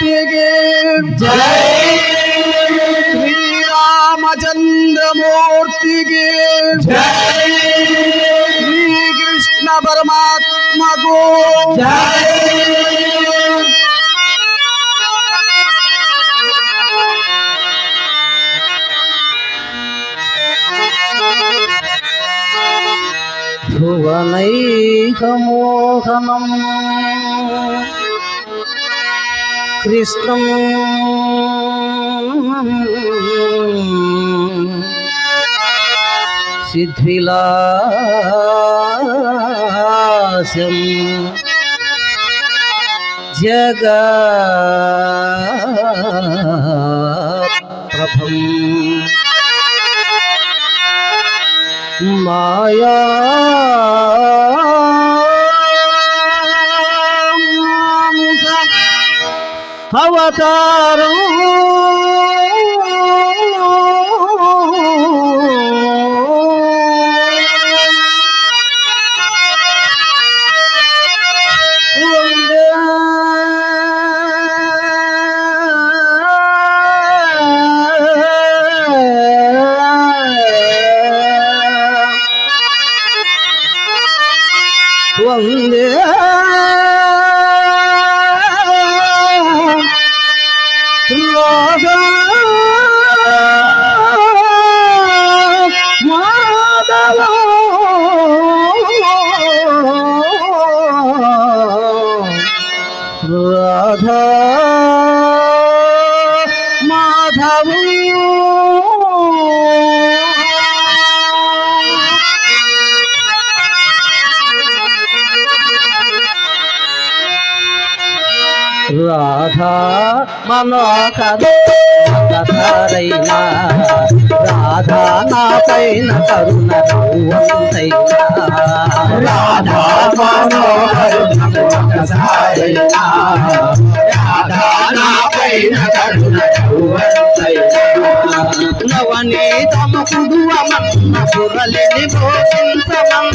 कार्तिके जय श्री रामचंद्र मूर्ति के जय श्री कृष्ण परमात्मा को जय भुवनैकमोहनम् కృష్ణం. సిద్ధిలాసం సిద్ధిలాస్యం ప్రభం మాయా Yeah. రాధా మనోహరైనా రాధా నా పైన కరుణ రవ్వంతైనా రాధా నవనీతముకుడు అమన్న పురలిని భోగించమన్న.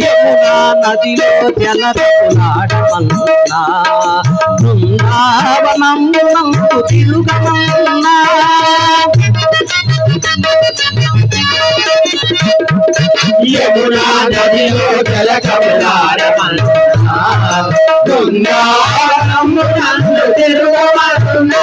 యమునా నదిలో జలరములాడమన్నా బృందావనమునందు తిరుగమన్నా యమునా నదిలో జల కమలారమన్నా తిరుగమన్నా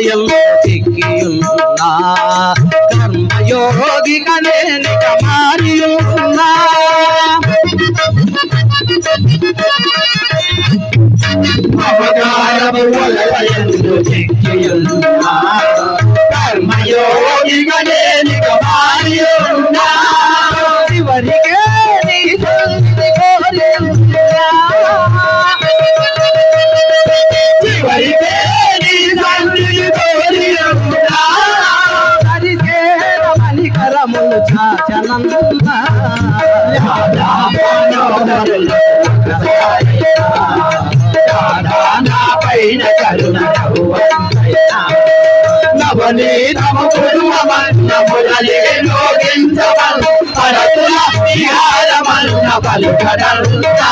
మాయల్లో చిక్కియున్నా కర్మయోగిగా నేనిక మారియున్నా మణికరములు చాచనంద పైన కరుణ లోకించవల్ పరతుల విహారమన్న పలుకడంతా